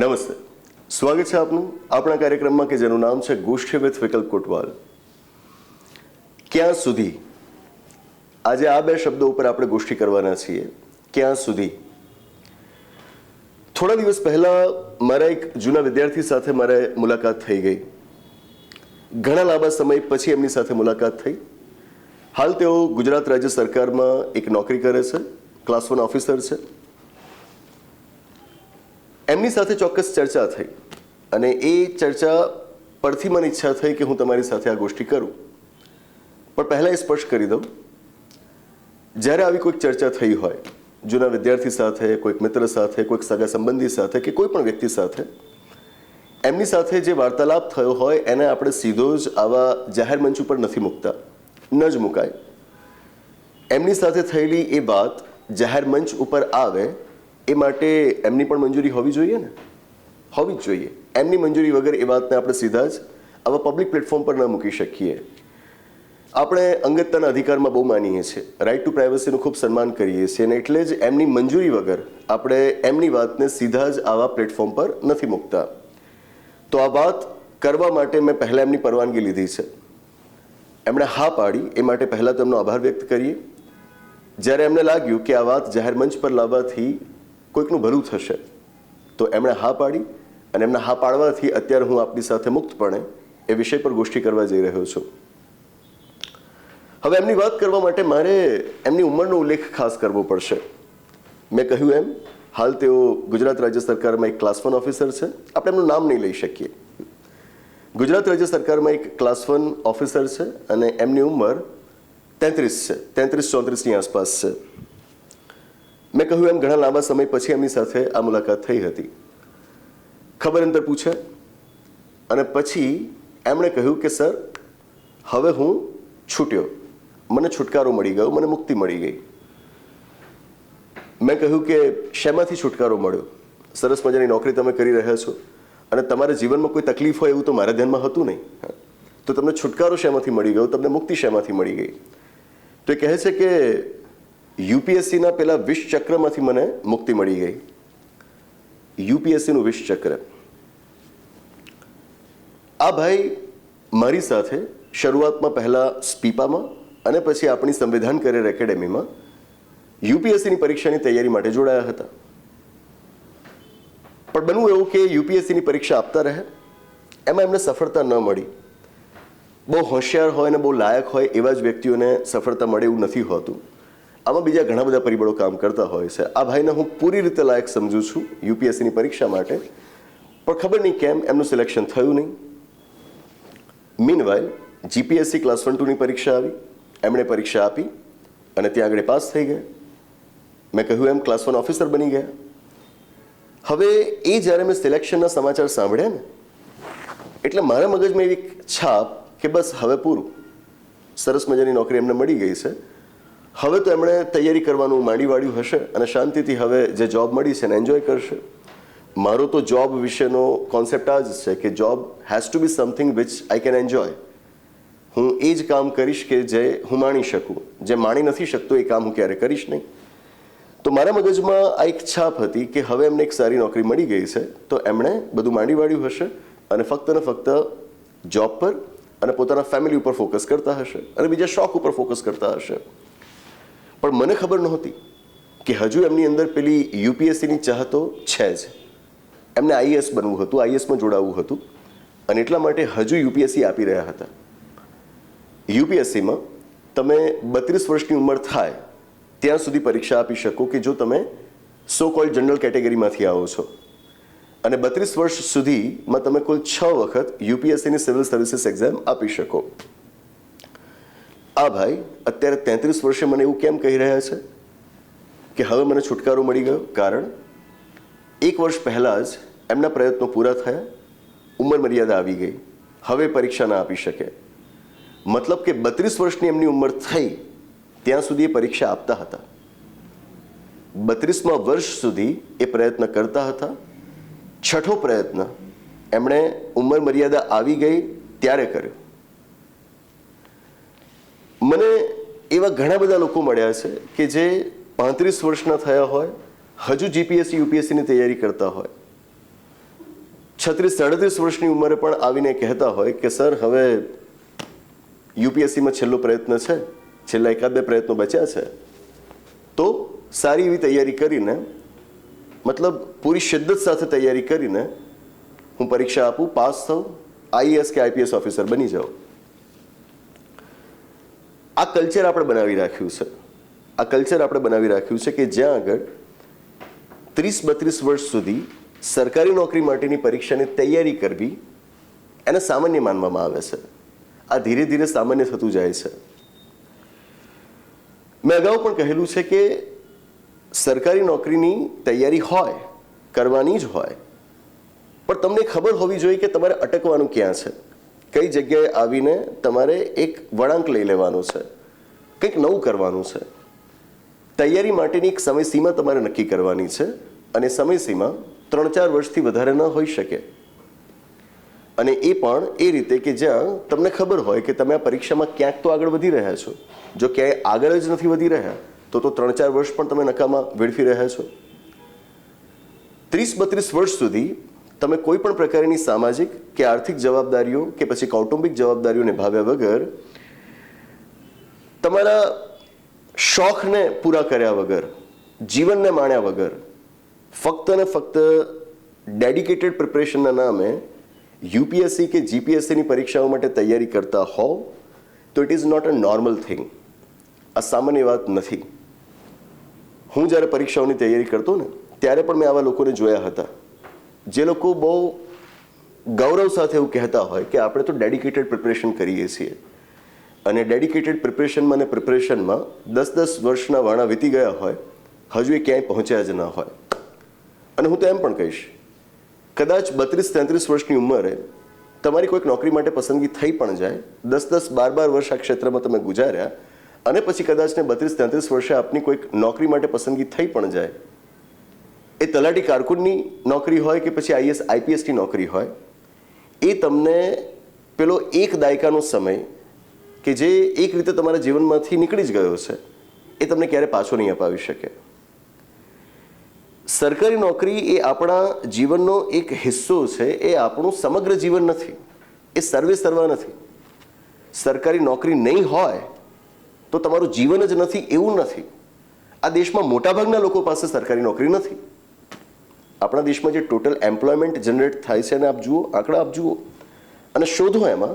નમસ્તે. સ્વાગત છે આપનું આપણા કાર્યક્રમમાં કે જેનું નામ છે ગોષ્ઠી વિથ વિકલ્પ કોટવાલ. ક્યાં સુધી? આજે આ બે શબ્દો ઉપર આપણે ગોષ્ઠી કરવાના છીએ. ક્યાં સુધી? થોડા દિવસ પહેલા મારા એક જૂના વિદ્યાર્થી સાથે મારે મુલાકાત થઈ ગઈ. ઘણા લાંબા સમય પછી એમની સાથે મુલાકાત થઈ. હાલ તેઓ ગુજરાત રાજ્ય સરકારમાં એક નોકરી કરે છે ક્લાસ વન ઓફિસર છે. એમની સાથે ચોક્કસ ચર્ચા થઈ અને એ ચર્ચા પરથી મને ઈચ્છા થઈ કે હું તમારી સાથે આ ગોષ્ઠી કરું. પણ પહેલાં એ સ્પષ્ટ કરી દઉં. જ્યારે આવી કોઈક ચર્ચા થઈ હોય, જૂના વિદ્યાર્થી સાથે, કોઈક મિત્ર સાથે, કોઈક સગા સંબંધી સાથે કે કોઈ પણ વ્યક્તિ સાથે, એમની સાથે જે વાર્તાલાપ થયો હોય એને આપણે સીધો જ આવા જાહેર મંચ ઉપર નથી મૂકતા. ન જ મુકાય. એમની સાથે થયેલી એ વાત જાહેર મંચ ઉપર આવે એ માટે એમની પણ મંજૂરી હોવી જોઈએ ને? હોવી જ જોઈએ. એમની મંજૂરી વગર એ વાતને આપણે સીધા જ આવા પબ્લિક પ્લેટફોર્મ પર ન મૂકી શકીએ. આપણે અંગતતાના અધિકારમાં બહુ માનીએ છીએ. રાઇટ ટુ પ્રાઇવસીનું ખૂબ સન્માન કરીએ છીએ અને એટલે જ એમની મંજૂરી વગર આપણે એમની વાતને સીધા જ આવા પ્લેટફોર્મ પર નથી મૂકતા. તો આ વાત કરવા માટે મેં પહેલાં એમની પરવાનગી લીધી છે. એમણે હા પાડી, એ માટે પહેલાં તો એમનો આભાર વ્યક્ત કરીએ. જ્યારે એમને લાગ્યું કે આ વાત જાહેર મંચ પર લાવવાથી કોઈકનું ભલું થશે, તો એમણે હા પાડી અને એમના હા પાડવાથી અત્યારે હું આપની સાથે મુક્તપણે એ વિષય પર ગોષ્ઠી કરવા જઈ રહ્યો છું. હવે એમની વાત કરવા માટે મારે એમની ઉંમરનો ઉલ્લેખ ખાસ કરવો પડશે. મેં કહ્યું એમ, હાલ તેઓ ગુજરાત રાજ્ય સરકારમાં એક ક્લાસ વન ઓફિસર છે. આપણે એમનું નામ નહીં લઈ શકીએ. ગુજરાત રાજ્ય સરકારમાં એક ક્લાસ વન ઓફિસર છે અને એમની ઉંમર તેત્રીસ છે, તેત્રીસ ચોત્રીસની આસપાસ છે. મેં કહ્યું, એમ ઘણા લાંબા સમય પછી એમની સાથે આ મુલાકાત થઈ હતી. ખબર અંતર પૂછે અને પછી એમણે કહ્યું કે, સર, હવે હું છૂટ્યો. મને છુટકારો મળી ગયો, મને મુક્તિ મળી ગઈ. મેં કહ્યું કે, શેમાંથી છુટકારો મળ્યો? સરસ મજાની નોકરી તમે કરી રહ્યા છો અને તમારા જીવનમાં કોઈ તકલીફ હોય એવું તો મારા ધ્યાનમાં હતું નહીં. તો તમને છુટકારો શેમાંથી મળી ગયો? તમને મુક્તિ શેમાંથી મળી ગઈ? તો એ કહે છે કે યુપીએસસીના પેલા વિષ ચક્રમાંથી મને મુક્તિ મળી ગઈ. યુપીએસસીનું વિષ ચક્ર આ ભાઈ મારી સાથે શરૂઆતમાં પહેલા સ્પીપામાં અને પછી આપણી સંવિધાન કરિયર એકેડેમીમાં યુપીએસસીની પરીક્ષાની તૈયારી માટે જોડાયા હતા. પણ બનવું એવું કે યુપીએસસીની પરીક્ષા આપતા રહે, એમાં એમને સફળતા ન મળી. બહુ હોશિયાર હોય અને બહુ લાયક હોય એવા જ વ્યક્તિઓને સફળતા મળે એવું નથી હોતું. આમાં બીજા ઘણા બધા પરિબળો કામ કરતા હોય છે. આ ભાઈને હું પૂરી રીતે લાયક સમજું છું યુપીએસસીની પરીક્ષા માટે. પણ ખબર નહીં કેમ એમનું સિલેક્શન થયું નહીં. મીનવાઇલ જીપીએસસી ક્લાસ વન ટુની પરીક્ષા આવી. એમણે પરીક્ષા આપી અને ત્યાં આગળ પાસ થઈ ગયા. મેં કહ્યું એમ ક્લાસ વન ઓફિસર બની ગયા. હવે એ જ્યારે મેં સિલેક્શનના સમાચાર સાંભળ્યા ને, એટલે મારા મગજમાં એવી છાપ કે બસ હવે પૂરું. સરસ મજાની નોકરી એમને મળી ગઈ છે. હવે તો એમણે તૈયારી કરવાનું માંડી વાળ્યું હશે અને શાંતિથી હવે જે જોબ મળી છે એને એન્જોય કરશે. મારો તો જોબ વિશેનો કોન્સેપ્ટ આ જ છે કે job has to be something which I can enjoy હું એ જ કામ કરીશ કે જે હું માણી શકું. જે માણી નથી શકતો એ કામ હું ક્યારે કરીશ નહીં. તો મારા મગજમાં આ એક છાપ હતી કે હવે એમને એક સારી નોકરી મળી ગઈ છે, તો એમણે બધું માંડી વાળ્યું હશે અને ફક્ત ને ફક્ત જોબ પર અને પોતાના ફેમિલી ઉપર ફોકસ કરતા હશે અને બીજા શોખ ઉપર ફોકસ કરતા હશે. પણ મને ખબર નહોતી કે હજુ એમની અંદર પેલી યુપીએસસીની ચાહતો છે જ. એમને આઈએસ બનવું હતું આઈએસમાં જોડાવવું હતું અને એટલા માટે હજુ યુપીએસસી આપી રહ્યા હતા. યુપીએસસીમાં તમે બત્રીસ વર્ષની ઉંમર થાય ત્યાં સુધી પરીક્ષા આપી શકો કે જો તમે સો કોલ્ડ જનરલ કેટેગરીમાંથી આવો છો. અને બત્રીસ વર્ષ સુધીમાં તમે કુલ છ વખત યુપીએસસીની સિવિલ સર્વિસીસ એક્ઝામ આપી શકો. આ ભાઈ અત્યારે તેત્રીસ વર્ષે મને એવું કેમ કહી રહ્યા છે કે હવે મને છુટકારો મળી ગયો? કારણ એક વર્ષ પહેલાં જ એમના પ્રયત્નો પૂરા થયા, ઉંમર મર્યાદા આવી ગઈ, હવે પરીક્ષા ના આપી શકે. મતલબ કે બત્રીસ વર્ષની એમની ઉંમર થઈ, ત્યાં સુધી એ પરીક્ષા આપતા હતા. બત્રીસમાં વર્ષ સુધી એ પ્રયત્ન કરતા હતા. છઠ્ઠો પ્રયત્ન, એમણે ઉંમર મર્યાદા આવી ગઈ, ત્યારે કર્યો મને એવા ઘણા બધા લોકો મળ્યા છે કે જે પાંત્રીસ વર્ષના થયા હોય, હજુ જીપીએસસી યુપીએસસીની તૈયારી કરતા હોય. છત્રીસ, સાડત્રીસ વર્ષની ઉંમરે પણ આવીને કહેતા હોય કે, સર, હવે યુપીએસસીમાં છેલ્લો પ્રયત્ન છે, છેલ્લા એકાદ બે પ્રયત્નો બચ્યા છે. તો સારી એવી તૈયારી કરીને, મતલબ પૂરી શિદ્દત સાથે તૈયારી કરીને હું પરીક્ષા આપું, પાસ થઉં આઈએએસ કે આઈપીએસ ઓફિસર બની જાઉં. આ કલ્ચર આપણે બનાવી રાખ્યું છે. આ કલ્ચર આપણે બનાવી રાખ્યું છે કે જ્યાં આગળ ત્રીસ બત્રીસ વર્ષ સુધી સરકારી નોકરી માટેની પરીક્ષાની તૈયારી કરવી એને સામાન્ય માનવામાં આવે છે. આ ધીરે ધીરે સામાન્ય થતું જાય છે. મેં અગાઉ પણ કહેલું છે કે સરકારી નોકરીની તૈયારી હોય, કરવાની જ હોય, પણ તમને ખબર હોવી જોઈએ કે તમારે અટકવાનું ક્યાં છે. કઈ જગ્યાએ આવીને તમારે એક વળાંક લઈ લેવાનું છે? કંઈક નવું કરવાનું છે? તૈયારી માટેની એક સમયસીમા તમારે નક્કી કરવાની છે અને સમયસીમા ત્રણ ચાર વર્ષથી વધારે ન હોઈ શકે. અને એ પણ એ રીતે કે જ્યાં તમને ખબર હોય કે તમે આ પરીક્ષામાં ક્યાંક તો આગળ વધી રહ્યા છો. જો ક્યાંય આગળ જ નથી વધી રહ્યા, તો તો ત્રણ ચાર વર્ષ પણ તમે નકામા વેડફી રહ્યા છો. ત્રીસ બત્રીસ વર્ષ સુધી તમે કોઈ પણ પ્રકારની સામાજિક કે આર્થિક જવાબદારીઓ કે પછી કૌટુંબિક જવાબદારીઓ નિભાવ્યા વગર, તમારા શોખને પૂરા કર્યા વગર, જીવનને માણ્યા વગર, ફક્ત ને ફક્ત ડેડિકેટેડ પ્રિપરેશનના નામે યુપીએસસી કે જીપીએસસીની પરીક્ષાઓ માટે તૈયારી કરતા હોવ, તો it is not a normal thing આ સામાન્ય વાત નથી. હું જ્યારે પરીક્ષાઓની તૈયારી કરતો ને, ત્યારે પણ મેં આવા લોકોને જોયા હતા. જે લોકો બહુ ગૌરવ સાથે એવું કહેતા હોય કે આપણે તો ડેડિકેટેડ પ્રિપરેશન કરીએ છીએ. અને ડેડિકેટેડ પ્રિપરેશનમાં અને પ્રિપરેશનમાં દસ દસ વર્ષના વાણા વીતી ગયા હોય, હજુ એ ક્યાંય પહોંચ્યા જ ન હોય. અને હું તો એમ પણ કહીશ, કદાચ બત્રીસ તેત્રીસ વર્ષની ઉંમરે તમારી કોઈક નોકરી માટે પસંદગી થઈ પણ જાય, દસ દસ બાર બાર વર્ષ આ ક્ષેત્રમાં તમે ગુજાર્યા, અને પછી કદાચ ને બત્રીસ તેત્રીસ વર્ષે આપની કોઈક નોકરી માટે પસંદગી થઈ પણ જાય એ તલાટી કારકુનની નોકરી હોય કે પછી આઈએસ આઈપીએસની નોકરી હોય, એ તમને પેલો એક દાયકાનો સમય કે જે એક રીતે તમારા જીવનમાંથી નીકળી જ ગયો છે એ તમને ક્યારે પાછો નહીં અપાવી શકે. સરકારી નોકરી એ આપણા જીવનનો એક હિસ્સો છે, એ આપણું સમગ્ર જીવન નથી, એ સર્વે સર્વા નથી. સરકારી નોકરી નહીં હોય તો તમારું જીવન જ નથી, એવું નથી. આ દેશમાં મોટાભાગના લોકો પાસે સરકારી નોકરી નથી. આપણા દેશમાં જે ટોટલ એમ્પ્લોયમેન્ટ જનરેટ થાય છે અને આપ જુઓ, આંકડા આપ જુઓ. અને શોધો એમાં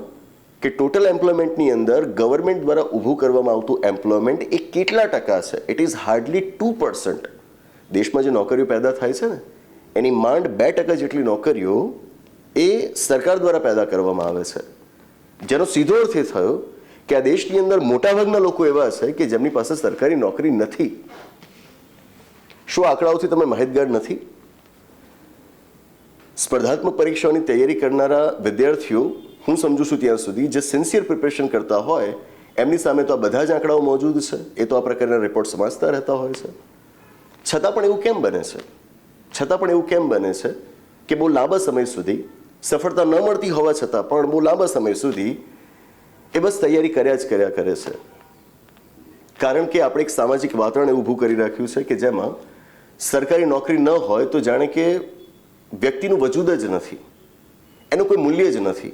કે ટોટલ એમ્પ્લોયમેન્ટની અંદર ગવર્મેન્ટ દ્વારા ઊભું કરવામાં આવતું એમ્પ્લોયમેન્ટ એ કેટલા ટકા છે? It is hardly two percent દેશમાં જે નોકરીઓ પેદા થાય છે ને, એની માંડ બે ટકા જેટલી નોકરીઓ એ સરકાર દ્વારા પેદા કરવામાં આવે છે. જેનો સીધો અર્થ એ થયો કે આ દેશની અંદર મોટાભાગના લોકો એવા છે કે જેમની પાસે સરકારી નોકરી નથી. શું આંકડાઓથી તમે માહિતગાર નથી? સ્પર્ધાત્મક પરીક્ષાઓની તૈયારી કરનારા વિદ્યાર્થીઓ, હું સમજુ છું ત્યાં સુધી, જે સિન્સિયર પ્રિપેરેશન કરતા હોય, એમની સામે તો આ બધા જ આંકડાઓ મોજૂદ છે. એ તો આ પ્રકારના રિપોર્ટ સમાજતા રહેતા હોય છે. છતાં પણ એવું કેમ બને છે? છતાં પણ એવું કેમ બને છે કે બહુ લાંબા સમય સુધી, સફળતા ન મળતી હોવા છતાં પણ બહુ લાંબા સમય સુધી એ બસ તૈયારી કર્યા જ કર્યા કરે છે. કારણ કે આપણે એક સામાજિક વાતાવરણ ઊભું કરી રાખ્યું છે કે જેમાં સરકારી નોકરી ન હોય તો જાણે કે વ્યક્તિનું વજૂદ જ નથી. એનું કોઈ મૂલ્ય જ નથી.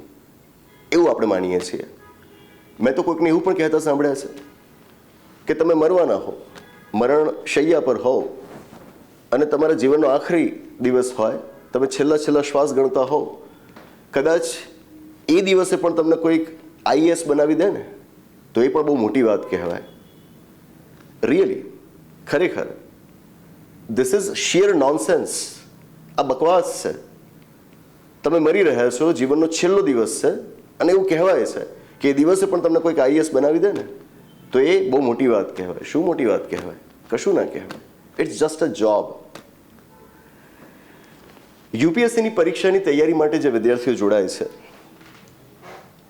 એવું આપણે માનીએ છીએ. મેં તો કોઈકને એવું પણ કહેતા સાંભળ્યા છે કે તમે મરવાના હો, મરણ શૈયા પર હોવ અને તમારા જીવનનો આખરી દિવસ હોય, તમે છેલ્લા છેલ્લા શ્વાસ ગણતા હોવ. કદાચ એ દિવસે પણ તમને કોઈક આઈએસ બનાવી દે ને, તો એ પણ બહુ મોટી વાત કહેવાય. રિયલી ખરેખર ધીસ ઇઝ શિયર નોનસેન્સ આ બકવાસ છે. તમે મરી રહ્યા છો, જીવનનો છેલ્લો દિવસ છે, અને એવું કહેવાય છે કે એ દિવસે પણ તમને કોઈક આઈએસ બનાવી દે ને, તો એ બહુ મોટી વાત કહેવાય. શું મોટી વાત કહેવાય? કશું ના કહેવાય. ઇટ્સ જસ્ટ અ જોબ યુપીએસસીની પરીક્ષાની તૈયારી માટે જે વિદ્યાર્થીઓ જોડાય છે,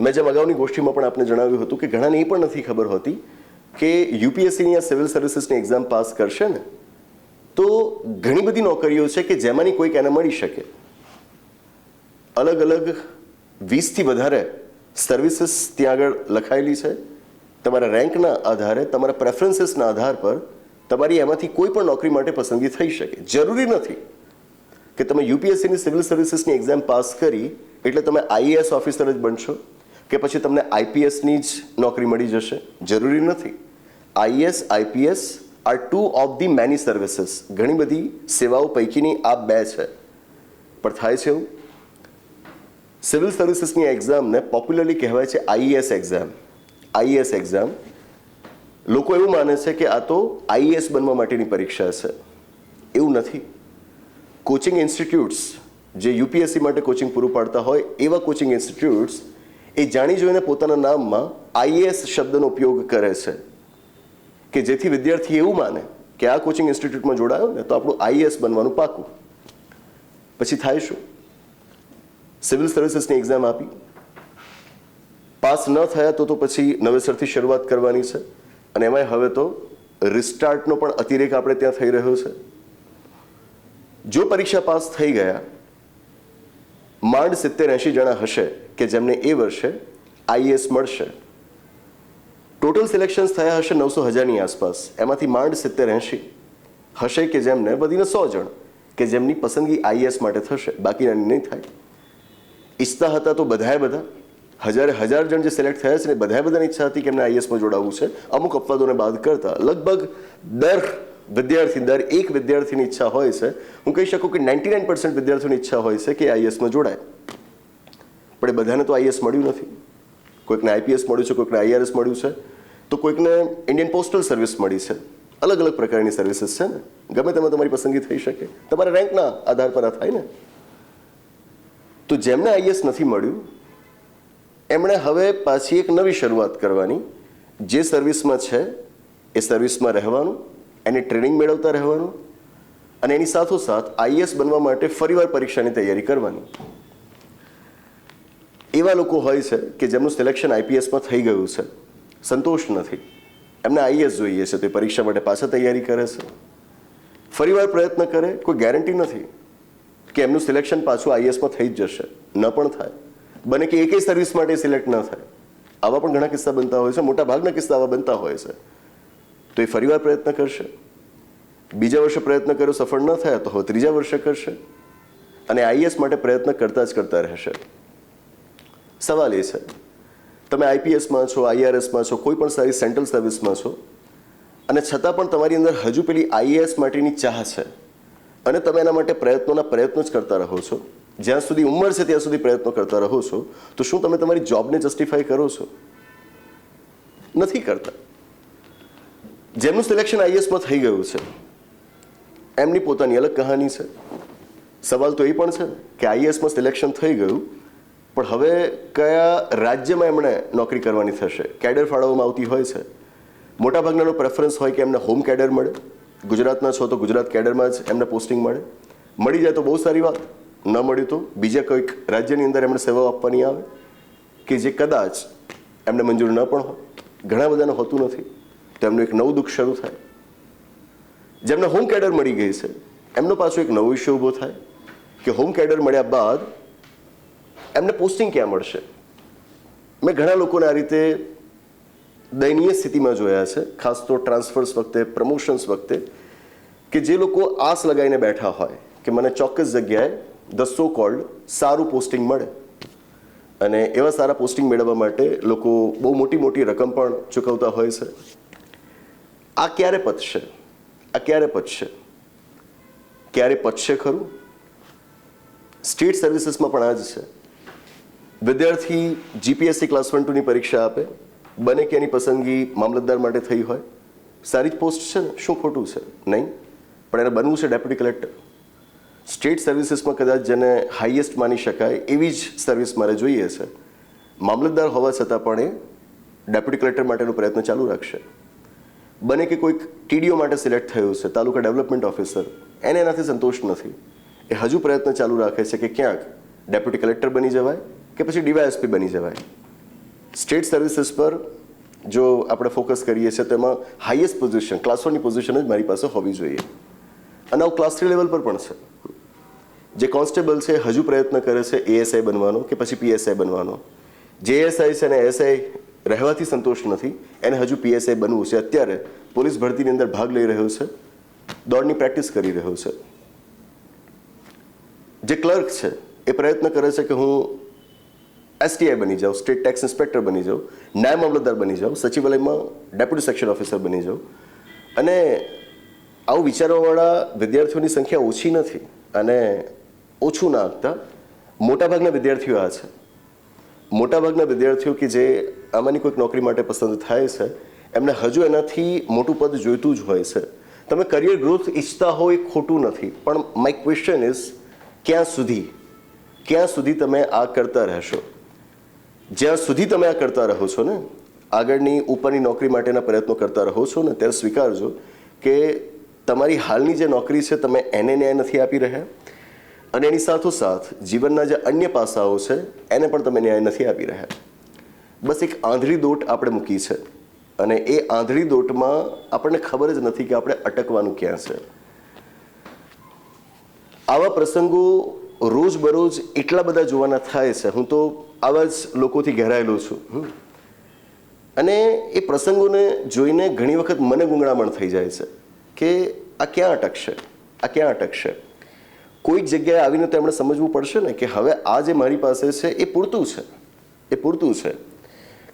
મેં જેમ અગાઉની ગોષ્ઠીમાં પણ આપણે જણાવ્યું હતું કે ઘણાને એ પણ નથી ખબર હોતી કે યુપીએસસીની આ સિવિલ સર્વિસીસની એક્ઝામ પાસ કરશે ને તો ઘણી બધી નોકરીઓ છે કે જેમાંની કોઈક એને મળી શકે. અલગ અલગ વીસથી વધારે સર્વિસીસ ત્યાં આગળ લખાયેલી છે. તમારા રેન્કના આધારે, તમારા પ્રેફરન્સીસના આધાર પર તમારી એમાંથી કોઈ પણ નોકરી માટે પસંદગી થઈ શકે. જરૂરી નથી કે તમે યુપીએસસીની સિવિલ સર્વિસીસની એક્ઝામ પાસ કરી એટલે તમે આઈએએસ ઓફિસર જ બનશો કે પછી તમને આઈપીએસની જ નોકરી મળી જશે. જરૂરી નથી. IAS IPS are two of the many services ઘણી બધી સેવાઓ પૈકીની આ બે છે. પણ થાય છે એવું? સિવિલ સર્વિસીસની એક્ઝામને પોપ્યુલરલી કહેવાય છે આઈએએસ એક્ઝામ આઈએએસ એક્ઝામ લોકો એવું માને છે કે આ તો આઈએએસ બનવા માટેની પરીક્ષા છે. એવું નથી. કોચિંગ ઇન્સ્ટિટ્યૂટ્સ જે યુપીએસસી માટે કોચિંગ પૂરું પાડતા હોય, એવા કોચિંગ ઇન્સ્ટિટ્યૂટ્સ એ જાણી જોઈને પોતાના નામમાં આઈએએસ શબ્દનો ઉપયોગ કરે છે. કે જેથી વિદ્યાર્થી એવું માને કે આ કોચિંગ ઇન્સ્ટિટ્યૂટમાં જોડાયો ને તો આપણું આઈએએસ બનવાનું પાકું. પછી થાય શું? સિવિલ સર્વિસીસની એક્ઝામ આપી. પાસ ન થયા તો તો પછી નવેસરથી શરૂઆત કરવાની છે. અને એમાંય હવે તો રિસ્ટાર્ટનો પણ અતિરેક આપણે ત્યાં થઈ રહ્યો છે. જો પરીક્ષા પાસ થઈ ગયા, માંડ સિત્તેર એંશી જણા હશે કે જેમને એ વર્ષે આઈએસ મળશે. ટોટલ સિલેક્શન્સ થયા હશે નવસો હજારની આસપાસ. એમાંથી માંડ સિત્તેર એંશી હશે કે જેમને વધીને સો જણ, કે જેમની પસંદગી આઈએસ માટે થશે. બાકીના નહીં થાય. ઈચ્છતા હતા તો બધાએ બધા. હજારે હજાર જણ જે સિલેક્ટ થયા છે ને બધાએ બધાની ઈચ્છા હતી કે એમને આઈએસમાં જોડાવવું છે. અમુક અપવાદોને બાદ કરતા લગભગ દર વિદ્યાર્થી દર એક વિદ્યાર્થીની ઈચ્છા હોય છે. હું કહી શકું કે નાઇન્ટી નાઇન પર્સન્ટ વિદ્યાર્થીઓની ઈચ્છા હોય છે કે આઈએસમાં જોડાય. પણ એ બધાને તો આઈએસ મળ્યું નથી. કોઈકને આઈપીએસ મળ્યું છે, કોઈકને આઈઆરએસ મળ્યું છે, તો કોઈકને ઇન્ડિયન પોસ્ટલ સર્વિસ મળી છે. અલગ અલગ પ્રકારની સર્વિસીસ છે ને. ગમે તેમાં તમારી પસંદગી થઈ શકે. તમારા રેન્કના આધાર પર આ થાય ને. તો જેમને આઈએસ નથી મળ્યું, એમણે હવે પાછી એક નવી શરૂઆત કરવાની. જે સર્વિસમાં છે, એ સર્વિસમાં રહેવાનું, એની ટ્રેનિંગ મેળવતા રહેવાનું અને એની સાથોસાથ આઈએસ બનવા માટે ફરીવાર પરીક્ષાની તૈયારી કરવાની. એવા લોકો હોય છે કે જેમનું સિલેક્શન આઈપીએસમાં થઈ ગયું છે. સંતોષ નથી. એમને આઈએસ જોઈએ છે, તો એ પરીક્ષા માટે પાછા તૈયારી કરે છે. ફરીવાર પ્રયત્ન કરે, કોઈ ગેરંટી નથી કે એમનું સિલેક્શન પાછું આઈએસમાં થઈ જ જશે. ન પણ થાય. બને કે એકેય સર્વિસ માટે સિલેક્ટ ન થાય. આવા પણ ઘણા કિસ્સા બનતા હોય છે, મોટા ભાગના કિસ્સા આવા બનતા હોય છે. તો એ ફરીવાર પ્રયત્ન કરશે. બીજા વર્ષે પ્રયત્ન કર્યો, સફળ ન થયા, તો હવે ત્રીજા વર્ષે કરશે. અને આઈએસ માટે પ્રયત્ન કરતા જ કરતા રહેશે. સવાલ એ છે. તમે આઈપીએસમાં છો આઈઆરએસમાં છો, કોઈ પણ સારી સેન્ટ્રલ સર્વિસમાં છો, અને છતાં પણ તમારી અંદર હજુ પેલી આઈએએસ માટેની ચાહ છે, અને તમે એના માટે પ્રયત્નોના પ્રયત્નો જ કરતા રહો છો, જ્યાં સુધી ઉંમર છે ત્યાં સુધી પ્રયત્નો કરતા રહો છો, તો શું તમે તમારી જોબને જસ્ટિફાઈ કરો છો? નથી કરતા. જેમનું સિલેક્શન આઈએસમાં થઈ ગયું છે, એમની પોતાની અલગ કહાની છે. સવાલ તો એ પણ છે કે આઈએસમાં સિલેક્શન થઈ ગયું પણ હવે કયા રાજ્યમાં એમણે નોકરી કરવાની થશે? કેડર ફાળવવામાં આવતી હોય છે. મોટાભાગનાનો પ્રેફરન્સ હોય કે એમને હોમ કેડર મળે. ગુજરાતના છો તો ગુજરાત કેડરમાં જ એમને પોસ્ટિંગ મળે. મળી જાય તો બહુ સારી વાત. ન મળ્યું તો બીજા કોઈક રાજ્યની અંદર એમણે સેવાઓ આપવાની આવે કે જે કદાચ એમને મંજૂર ન પણ હોય. ઘણા બધાને હોતું નથી. તો એમનું એક નવું દુઃખ શરૂ થાય. જેમને હોમ કેડર મળી ગઈ છે, એમનો પાછો એક નવો ઇશ્યુ ઊભો થાય કે હોમ કેડર મળ્યા બાદ એમને પોસ્ટિંગ ક્યાં મળશે? મેં ઘણા લોકોને આ રીતે દયનીય સ્થિતિમાં જોયા છે. ખાસ તો ટ્રાન્સફર્સ વખતે પ્રમોશન્સ વખતે, કે જે લોકો આસ લગાવીને બેઠા હોય કે મને ચોક્કસ જગ્યાએ ધ સો કોલ્ડ સારું પોસ્ટિંગ મળે. અને એવા સારા પોસ્ટિંગ મેળવવા માટે લોકો બહુ મોટી મોટી રકમ પણ ચૂકવતા હોય છે. આ ક્યારે પતશે? આ ક્યારે પતશે? ક્યારે પતશે ખરું? સ્ટેટ સર્વિસીસમાં પણ આ જ છે. વિદ્યાર્થી જીપીએસસી ક્લાસ વન ટુની પરીક્ષા આપે. બને કે એની પસંદગી મામલતદાર માટે થઈ હોય. સારી જ પોસ્ટ છે ને? શું ખોટું છે? નહીં. પણ એને બનવું છે ડેપ્યુટી કલેક્ટર સ્ટેટ સર્વિસીસમાં કદાચ જેને હાઈએસ્ટ માની શકાય એવી જ સર્વિસ મારે જોઈએ છે. મામલતદાર હોવા છતાં પણ એ ડેપ્યુટી કલેક્ટર માટેનો પ્રયત્ન ચાલુ રાખશે. બને કે કોઈક ટીડીઓ માટે સિલેક્ટ થયું છે, તાલુકા ડેવલપમેન્ટ ઓફિસર એને એનાથી સંતોષ નથી. એ હજુ પ્રયત્ન ચાલુ રાખે છે કે ક્યાંક ડેપ્યુટી કલેક્ટર બની જવાય કે પછી ડીવાયએસપી બની જવાય. સ્ટેટ સર્વિસીસ પર જો આપણે ફોકસ કરીએ છીએ, તો એમાં હાઈએસ્ટ પોઝિશન ક્લાસ વનની પોઝિશન જ મારી પાસે હોવી જોઈએ. અને આવું ક્લાસ થ્રી લેવલ પર પણ છે. જે કોન્સ્ટેબલ છે, હજુ પ્રયત્ન કરે છે એએસઆઈ બનવાનો કે પછી પીએસઆઈ બનવાનો. જે એએસઆઈ છે અને એસઆઈ રહેવાથી સંતોષ નથી, એને હજુ પીએસઆઈ બનવું છે. અત્યારે પોલીસ ભરતીની અંદર ભાગ લઈ રહ્યો છે, દોડની પ્રેક્ટિસ કરી રહ્યો છે. જે ક્લર્ક છે, એ પ્રયત્ન કરે છે કે હું એસટીઆઈ બની જાઓ સ્ટેટ ટેક્સ ઇન્સ્પેક્ટર બની જાઓ નાયબ મામલતદાર બની જાઓ, સચિવાલયમાં ડેપ્યુટી સેક્શન ઓફિસર બની જાઓ. અને આવું વિચારવાવાળા વિદ્યાર્થીઓની સંખ્યા ઓછી નથી અને ઓછું ના આપતા મોટાભાગના વિદ્યાર્થીઓ આ છે. મોટાભાગના વિદ્યાર્થીઓ કે જે આમાંની કોઈક નોકરી માટે પસંદ થાય છે, એમને હજુ એનાથી મોટું પદ જોઈતું જ હોય છે. તમે કરિયર ગ્રોથ ઈચ્છતા હો એ ખોટું નથી, પણ માય ક્વેશ્ચન ઇઝ ક્યાં સુધી? ક્યાં સુધી તમે આ કરતા રહેશો? જ્યાં સુધી તમે આ કરતા રહો છો ને, આગળની ઉપરની નોકરી માટેના પ્રયત્નો કરતા રહો છો ને, ત્યારે સ્વીકારજો કે તમારી હાલની જે નોકરી છે તમે એને ન્યાય નથી આપી રહ્યા. અને એની સાથોસાથ જીવનના જે અન્ય પાસાઓ છે, એને પણ તમે ન્યાય નથી આપી રહ્યા. બસ એક આંધળી દોટ આપણે મૂકી છે. અને એ આંધળી દોટમાં આપણને ખબર જ નથી કે આપણે અટકવાનું ક્યાં છે. આવા પ્રસંગો રોજબરોજ એટલા બધા જોવાના થાય છે. હું તો આવા જ લોકોથી ઘેરાયેલો છું અને એ પ્રસંગોને જોઈને ઘણી વખત મને ગુંગળામણ થઈ જાય છે કે આ ક્યાં અટકશે, આ ક્યાં અટકશે? કોઈક જગ્યાએ આવીને તો એમણે સમજવું પડશે ને કે હવે આ જે મારી પાસે છે એ પૂરતું છે, એ પૂરતું છે.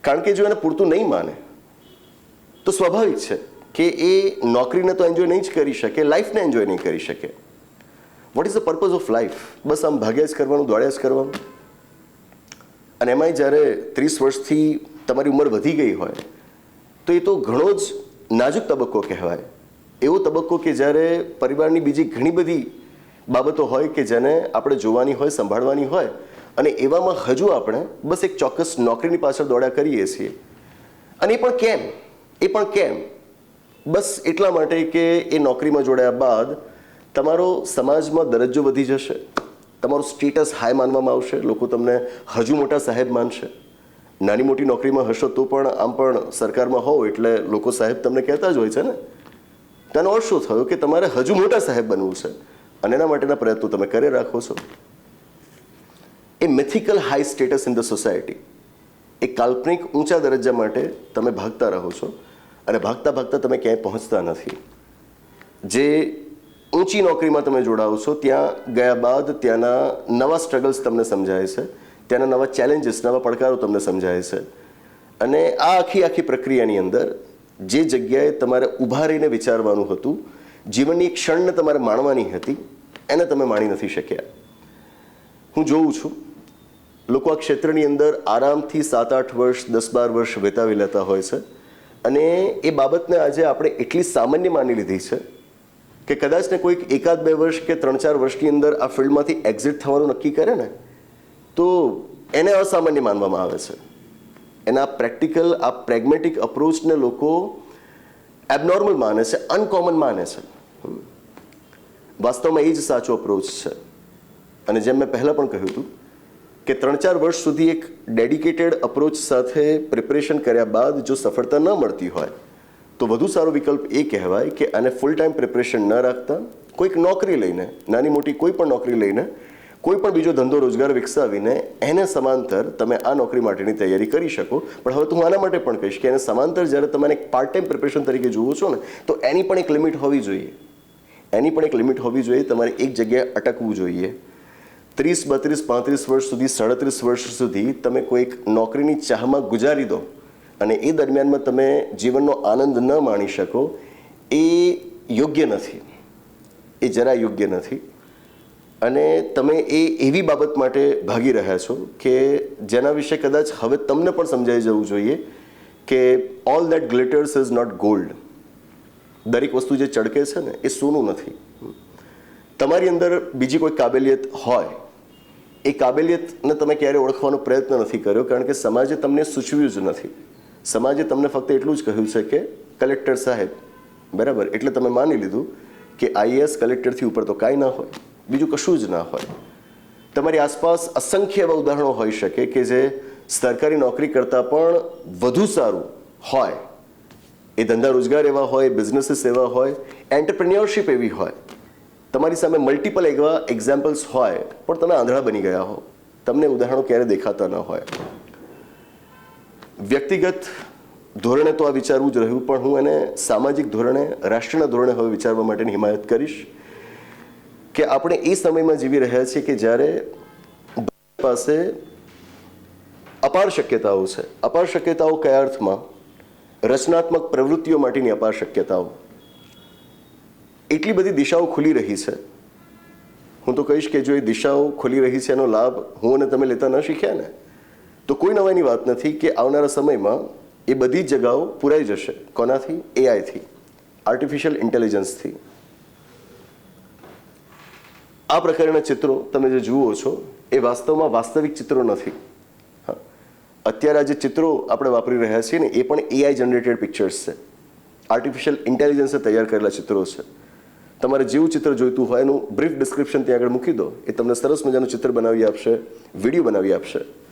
કારણ કે જો એને પૂરતું નહીં માને, તો સ્વાભાવિક છે કે એ નોકરીને તો એન્જોય નહીં જ કરી શકે લાઈફને એન્જોય નહીં કરી શકે. What is the purpose of life બસ આમ ભાગ્યા જ કરવાનું, દોડ્યા જ કરવાનું. અને એમાંય જ્યારે ત્રીસ વર્ષથી તમારી ઉંમર વધી ગઈ હોય, તો એ તો ઘણો જ નાજુક તબક્કો કહેવાય. એવો તબક્કો કે જ્યારે પરિવારની બીજી ઘણી બધી બાબતો હોય કે જેને આપણે જોવાની હોય, સંભાળવાની હોય, અને એવામાં હજુ આપણે બસ એક ચોક્કસ નોકરીની પાછળ દોડ્યા કરીએ છીએ. અને એ પણ કેમ? એ પણ કેમ? બસ એટલા માટે કે એ નોકરીમાં જોડાયા બાદ તમારો સમાજમાં દરજ્જો વધી જશે. તમારું સ્ટેટસ હાઈ માનવામાં આવશે, લોકો તમને હજુ મોટા સાહેબ માનશે. નાની મોટી નોકરીમાં હશો તો પણ આમ પણ સરકારમાં હોવ એટલે લોકો સાહેબ તમને કહેતા જ હોય છે ને. તેનો અર્થ શું થયો કે તમારે હજુ મોટા સાહેબ બનવું છે? અને એના માટેના પ્રયત્નો તમે કરી રાખો છો. A mythical high status in the society એ કાલ્પનિક ઊંચા દરજ્જા માટે તમે ભાગતા રહો છો. અને ભાગતા ભાગતા તમે ક્યાંય પહોંચતા નથી. જે ઊંચી નોકરીમાં તમે જોડાઓ છો, ત્યાં ગયા બાદ ત્યાંના નવા સ્ટ્રગલ્સ તમને સમજાય છે, ત્યાંના નવા ચેલેન્જીસ નવા પડકારો તમને સમજાય છે. અને આ આખી આખી પ્રક્રિયાની અંદર જે જગ્યાએ તમારે ઊભા રહીને વિચારવાનું હતું, જીવનની ક્ષણને તમારે માણવાની હતી, એને તમે માણી નથી શક્યા. હું જોઉં છું, લોકો આ ક્ષેત્રની અંદર આરામથી સાત આઠ વર્ષ દસ બાર વર્ષ વિતાવી લેતા હોય છે. અને એ બાબતને આજે આપણે એટલી સામાન્ય માની લીધી છે કે કદાચ ને કોઈક એકાદ બે વર્ષ કે ત્રણ ચાર વર્ષની અંદર આ ફિલ્ડમાંથી એક્ઝિટ થવાનું નક્કી કરે ને, તો એને અસામાન્ય માનવામાં આવે છે. એના પ્રેક્ટિકલ, આ પ્રેગ્મેટિક અપ્રોચને લોકો એબનોર્મલ માને છે અનકોમન માને છે. વાસ્તવમાં એ જ સાચો અપ્રોચ છે. અને જેમ મેં પહેલાં પણ કહ્યું હતું કે ત્રણ ચાર વર્ષ સુધી એક ડેડિકેટેડ અપ્રોચ સાથે પ્રિપરેશન કર્યા બાદ જો સફળતા ન મળતી હોય તો વધુ સારો વિકલ્પ એ કહેવાય કે આને ફૂલ ટાઈમ પ્રિપરેશન ન રાખતા કોઈક નોકરી લઈને, નાની મોટી કોઈ પણ નોકરી લઈને, કોઈ પણ બીજો ધંધો રોજગાર વિકસાવીને એને સમાંતર તમે આ નોકરી માટેની તૈયારી કરી શકો. પણ હવે તો હું આના માટે પણ કહીશ કે એને સમાંતર જ્યારે તમે એક પાર્ટ ટાઈમ પ્રિપરેશન તરીકે જુઓ છો ને, તો એની પણ એક લિમિટ હોવી જોઈએ. એની પણ એક લિમિટ હોવી જોઈએ, તમારે એક જગ્યાએ અટકવું જોઈએ. ત્રીસ, બત્રીસ, પાંત્રીસ વર્ષ સુધી, સાડત્રીસ વર્ષ સુધી તમે કોઈક નોકરીની ચાહમાં ગુજારી દો. અને એ દરમિયાનમાં તમે જીવનનો આનંદ ન માણી શકો, એ યોગ્ય નથી. એ જરા યોગ્ય નથી. અને તમે એ એવી બાબત માટે ભાગી રહ્યા છો કે જેના વિશે કદાચ હવે તમને પણ સમજાઈ જવું જોઈએ કે all that glitters is not gold દરેક વસ્તુ જે ચડકે છે ને, એ સોનું નથી. તમારી અંદર બીજી કોઈ કાબેલિયત હોય, એ કાબેલિયતને તમે ક્યારેય ઓળખવાનો પ્રયત્ન નથી કર્યો, કારણ કે સમાજે તમને સૂચવ્યું જ નથી. સમાજે તમને ફક્ત એટલું જ કહ્યું છે કે કલેક્ટર સાહેબ, બરાબર? એટલે તમે માની લીધું કે આઈએએસ કલેક્ટરથી ઉપર તો કાંઈ ના હોય, બીજું કશું જ ના હોય. તમારી આસપાસ અસંખ્ય એવા ઉદાહરણો હોઈ શકે કે જે સરકારી નોકરી કરતાં પણ વધુ સારું હોય. એ ધંધા રોજગાર એવા હોય, બિઝનેસીસ એવા હોય, એન્ટરપ્રિન્યોરશિપ એવી હોય. તમારી સામે મલ્ટિપલ એવા એક્ઝામ્પલ્સ હોય, પણ તમે આંધળા બની ગયા હો. તમને ઉદાહરણો ક્યારે દેખાતા ન હોય. વ્યક્તિગત ધોરણે તો આ વિચારવું જ રહ્યું, પણ હું એને સામાજિક ધોરણે, રાષ્ટ્રના ધોરણે હવે વિચારવા માટેની હિમાયત કરીશ કે આપણે એ સમયમાં જીવી રહ્યા છીએ કે જ્યારે પાસે અપાર શક્યતાઓ છે. અપાર શક્યતાઓ કયા અર્થમાં? રચનાત્મક પ્રવૃત્તિઓ માટેની અપાર શક્યતાઓ. એટલી બધી દિશાઓ ખુલી રહી છે. હું તો કહીશ કે જો એ દિશાઓ ખુલી રહી છે, એનો લાભ હું અને તમે લેતા ન શીખ્યા ને તો કોઈ નવાઈની વાત નથી કે આવનારા સમયમાં એ બધી જગાઓ પુરાઈ જશે. કોનાથી? એઆઈથી આર્ટિફિશિયલ ઇન્ટેલિજન્સથી આ પ્રકારના ચિત્રો તમે જે જુઓ છો, એ વાસ્તવમાં વાસ્તવિક ચિત્રો નથી. હા. અત્યારે આ જે ચિત્રો આપણે વાપરી રહ્યા છીએ ને, એ પણ એઆઈ જનરેટેડ પિક્ચર્સ છે. આર્ટિફિશિયલ ઇન્ટેલિજન્સે તૈયાર કરેલા ચિત્રો છે. તમારે જેવું ચિત્ર જોઈતું હોય એનું બ્રીફ ડિસ્ક્રિપ્શન ત્યાં આગળ મૂકી દો. એ તમને સરસ મજાનું ચિત્ર બનાવી આપશે વીડિયો બનાવી આપશે.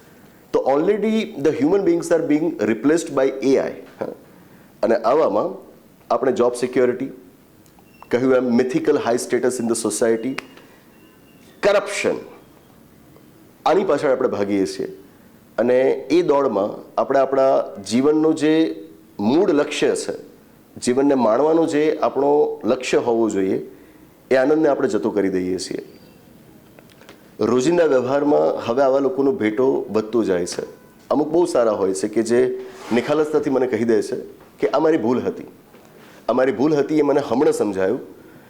તો already the human beings are being replaced by AI અને આવામાં આપણે જોબ સિક્યોરિટી કહ્યું એમ mythical high status in the society corruption આની પાછળ આપણે ભાગીએ છીએ. અને એ દોડમાં આપણે આપણા જીવનનું જે મૂળ લક્ષ્ય છે, જીવનને માણવાનું જે આપણો લક્ષ્ય હોવું જોઈએ, એ આનંદને આપણે જતો કરી દઈએ છીએ. રોજિંદા વ્યવહારમાં હવે આવા લોકોનો ભેટો વધતો જાય છે. અમુક બહુ સારા હોય છે કે જે નિખાલસતાથી મને કહી દે છે કે આ મારી ભૂલ હતી. અમારી ભૂલ હતી એ મને હમણાં સમજાયું.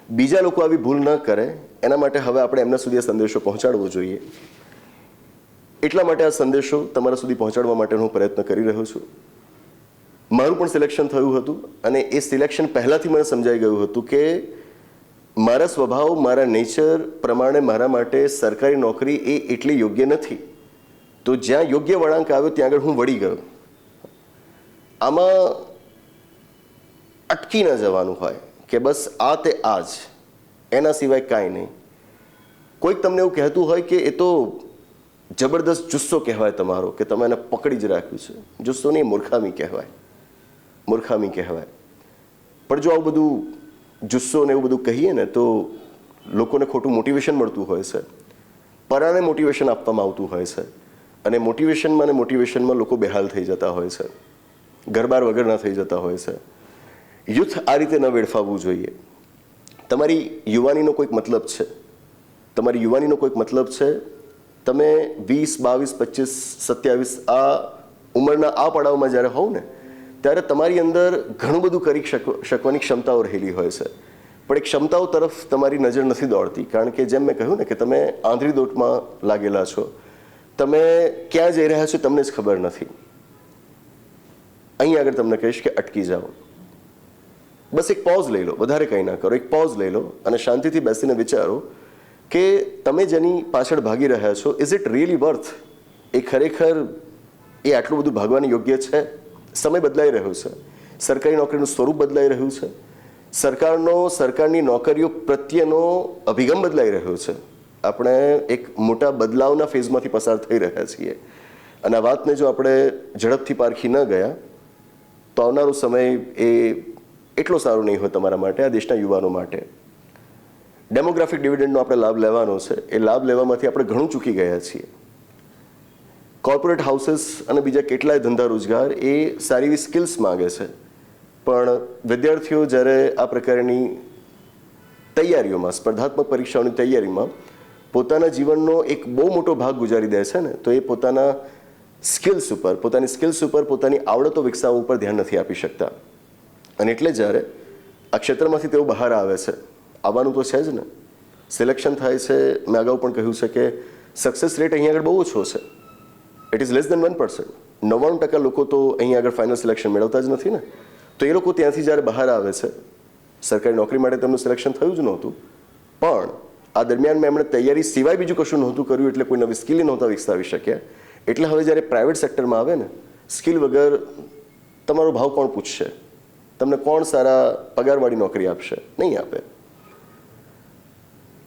બીજા લોકો આવી ભૂલ ન કરે, એના માટે હવે આપણે એમના સુધી આ સંદેશો પહોંચાડવો જોઈએ. એટલા માટે આ સંદેશો તમારા સુધી પહોંચાડવા માટે હું પ્રયત્ન કરી રહ્યો છું. મારું પણ સિલેક્શન થયું હતું અને એ સિલેક્શન પહેલાંથી મને સમજાઈ ગયું હતું કે મારા સ્વભાવ, મારા નેચર પ્રમાણે મારા માટે સરકારી નોકરી એ એટલી યોગ્ય નથી. તો જ્યાં યોગ્ય વળાંક આવ્યો, ત્યાં આગળ હું વળી ગયો. આમાં અટકી ન જવાનું હોય કે બસ આ તે આ જ એના સિવાય કાંઈ નહીં. કોઈક તમને એવું કહેતું હોય કે એ તો જબરદસ્ત જુસ્સો કહેવાય તમારો, કે તમે એને પકડી જ રાખ્યું છે. જુસ્સો નહીં, મૂર્ખામી કહેવાય. મૂર્ખામી કહેવાય. પણ જો આવું બધું જુસ્સો ને એવું બધું કહીએ ને તો લોકોને ખોટું મોટિવેશન મળતું હોય છે. પરાને મોટિવેશન આપવામાં આવતું હોય છે. અને મોટિવેશનમાં અને મોટિવેશનમાં લોકો બેહાલ થઈ જતા હોય છે. ઘરબાર વગરના થઈ જતા હોય છે. યુથ આ રીતે ન વેડફાવવું જોઈએ. તમારી યુવાનીનો કોઈક મતલબ છે. તમારી યુવાનીનો કોઈક મતલબ છે. તમે વીસ, બાવીસ, પચીસ, સત્યાવીસ આ ઉંમરના આ પડાવમાં જ્યારે હોવ ને ત્યારે તમારી અંદર ઘણું બધું કરી શક શકવાની ક્ષમતાઓ રહેલી હોય છે. પણ એ ક્ષમતાઓ તરફ તમારી નજર નથી દોડતી. કારણ કે જેમ મેં કહ્યું ને કે તમે આંધળી દોટમાં લાગેલા છો. તમે ક્યાં જઈ રહ્યા છો તમને જ ખબર નથી. અહીં આગળ તમને કહીશ કે અટકી જાઓ. બસ એક પોઝ લઈ લો. વધારે કંઈ ના કરો. એક પોઝ લઈ લો અને શાંતિથી બેસીને વિચારો કે તમે જેની પાછળ ભાગી રહ્યા છો ઇઝ ઇટ રિયલી વર્થ એ ખરેખર એ આટલું બધું ભાગવાની યોગ્ય છે? સમય બદલાઈ રહ્યો છે. સરકારી નોકરીનું સ્વરૂપ બદલાઈ રહ્યું છે. સરકારનો, સરકારની નોકરીઓ પ્રત્યેનો અભિગમ બદલાઈ રહ્યો છે. આપણે એક મોટા બદલાવના ફેઝમાંથી પસાર થઈ રહ્યા છીએ. અને આ વાતને જો આપણે ઝડપથી પારખી ન ગયા, તો આવનારો સમય એ એટલો સારો નહીં હોય તમારા માટે, આ દેશના યુવાનો માટે. ડેમોગ્રાફિક ડિવિડન્ડનો આપણે લાભ લેવાનો છે. એ લાભ લેવામાંથી આપણે ઘણું ચૂકી ગયા છીએ. કોર્પોરેટ હાઉસીસ અને બીજા કેટલાય ધંધા રોજગાર એ સારી એવી સ્કિલ્સ માગે છે. પણ વિદ્યાર્થીઓ જ્યારે આ પ્રકારની તૈયારીઓમાં, સ્પર્ધાત્મક પરીક્ષાઓની તૈયારીમાં પોતાના જીવનનો એક બહુ મોટો ભાગ ગુજારી દે છે ને, તો એ પોતાના સ્કિલ્સ ઉપર, પોતાની સ્કિલ્સ ઉપર પોતાની આવડતો વિકસાવવા ઉપર ધ્યાન નથી આપી શકતા. અને એટલે જ્યારે આ ક્ષેત્રમાંથી તેઓ બહાર આવે છે, આવવાનું તો છે જ ને. સિલેક્શન થાય છે. મેં અગાઉ પણ કહ્યું છે કે સક્સેસ રેટ અહીંયા આગળ બહુ ઓછો છે. It is less than one percent નવ્વાણું ટકા લોકો તો અહીંયા આગળ ફાઇનલ સિલેક્શન મેળવતા જ નથી ને. તો એ લોકો ત્યાંથી જ્યારે બહાર આવે છે, સરકારી નોકરી માટે તેમનું સિલેક્શન થયું જ નહોતું. પણ આ દરમિયાનમાં એમણે તૈયારી સિવાય બીજું કશું નહોતું કર્યું એટલે કોઈ નવી સ્કિલ નહોતા વિકસાવી શક્યા. એટલે હવે જ્યારે પ્રાઇવેટ સેક્ટરમાં આવે ને સ્કિલ વગર તમારો ભાવ કોણ પૂછશે? તમને કોણ સારા પગારવાળી નોકરી આપશે? નહીં આપે.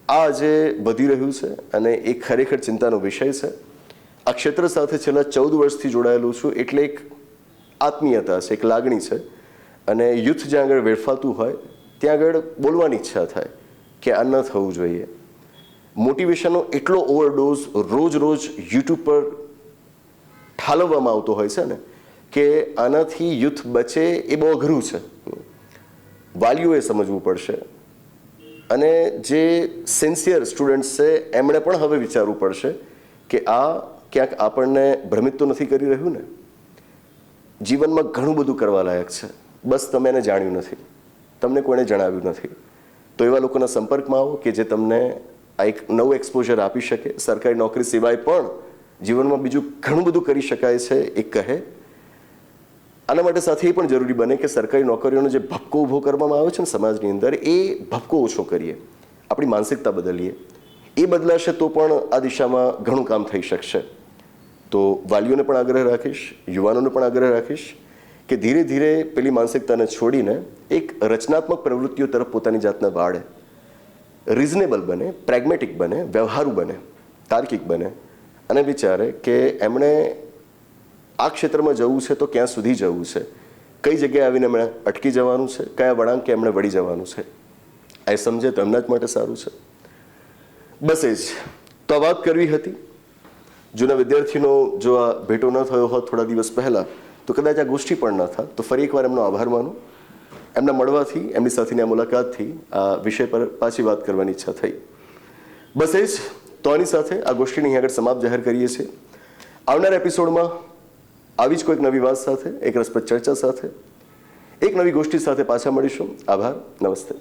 આ આજે વધી રહ્યું છે અને એ ખરેખર ચિંતાનો વિષય છે. આ ક્ષેત્ર સાથે છેલ્લા ચૌદ વર્ષથી જોડાયેલું છું. એટલે એક આત્મીયતા છે, એક લાગણી છે. અને યુથ જ્યાં આગળ વેડફાતું હોય, ત્યાં આગળ બોલવાની ઈચ્છા થાય કે આ ન થવું જોઈએ. મોટિવેશનનો એટલો ઓવરડોઝ રોજ રોજ યુટ્યુબ પર ઠાલવવામાં આવતો હોય છે ને, કે આનાથી યુથ બચે એ બહુ અઘરું છે. વાલીઓએ સમજવું પડશે. અને જે સિન્સિયર સ્ટુડન્ટ્સ છે, એમણે પણ હવે વિચારવું પડશે કે આ ક્યાંક આપણને ભ્રમિત તો નથી કરી રહ્યું ને? જીવનમાં ઘણું બધું કરવા લાયક છે. બસ તમે એને જાણ્યું નથી. તમને કોઈને જણાવ્યું નથી. તો એવા લોકોના સંપર્કમાં આવો કે જે તમને આ એક નવું એક્સપોઝર આપી શકે. સરકારી નોકરી સિવાય પણ જીવનમાં બીજું ઘણું બધું કરી શકાય છે, એ કહે. આના માટે સાથે એ પણ જરૂરી બને કે સરકારી નોકરીઓનો જે ભપકો ઊભો કરવામાં આવે છે ને સમાજની અંદર, એ ભપકો ઓછો કરીએ. આપણી માનસિકતા બદલીએ. એ બદલાશે તો પણ આ દિશામાં ઘણું કામ થઈ શકશે. તો વાલીઓને પણ આગ્રહ રાખીશ, યુવાનોને પણ આગ્રહ રાખીશ કે ધીરે ધીરે પેલી માનસિકતાને છોડીને એક રચનાત્મક પ્રવૃત્તિઓ તરફ પોતાની જાતને વાળે. રિઝનેબલ બને પ્રેગ્મેટિક બને, વ્યવહારુ બને, તાર્કિક બને અને વિચારે કે એમણે આ ક્ષેત્રમાં જવું છે તો ક્યાં સુધી જવું છે? કઈ જગ્યાએ આવીને એમણે અટકી જવાનું છે? કયા વળાંકે એમણે વળી જવાનું છે? એ સમજે તો એમના જ માટે સારું છે. બસ એ જ. તો વાત કરવી હતી. જૂના વિદ્યાર્થીનો જો આ ભેટો ન થયો હોત થોડા દિવસ પહેલાં, તો કદાચ આ ગોષ્ઠી પણ ન થાત. તો ફરી એકવાર એમનો આભાર માનું. એમના મળવાથી, એમની સાથેની આ મુલાકાતથી આ વિષય પર પાછી વાત કરવાની ઈચ્છા થઈ. બસ એ જ, તો આની સાથે આ ગોષ્ઠીની આગળ સમાપ્ત જાહેર કરીએ છીએ. આવનાર એપિસોડમાં આવી જ કોઈક નવી વાત સાથે, એક રસપ્રદ ચર્ચા સાથે, એક નવી ગોષ્ઠી સાથે પાછા મળીશું. આભાર, નમસ્તે.